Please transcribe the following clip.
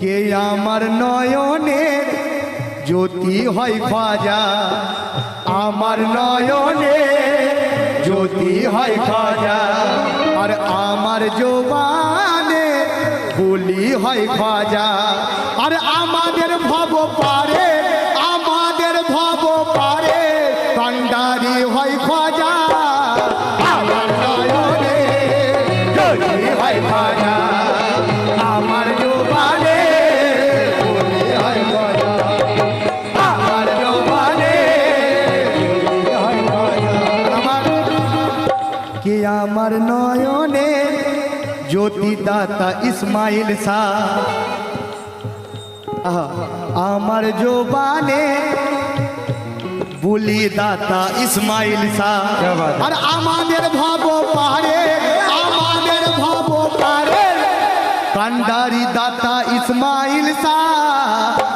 কে আমার নয়নের জ্যোতি হয় খাজা আমার নয়নে জ্যোতি হয় খাজা আর আমার জোবানে বলি হয় খাজা আর আমাদের ভব পারে, আমাদের ভব পারে, কান্ডারি হয় খাজা আমার নয়নে জ্যোতিদাতা ইসমাইল শাহ আমার জোবানে বুলি দাতা ইসমাইল শাহ আর আমাদের ভব পারে আমাদের ভব পারে কান্ডারি দাতা ইসমাইল শাহ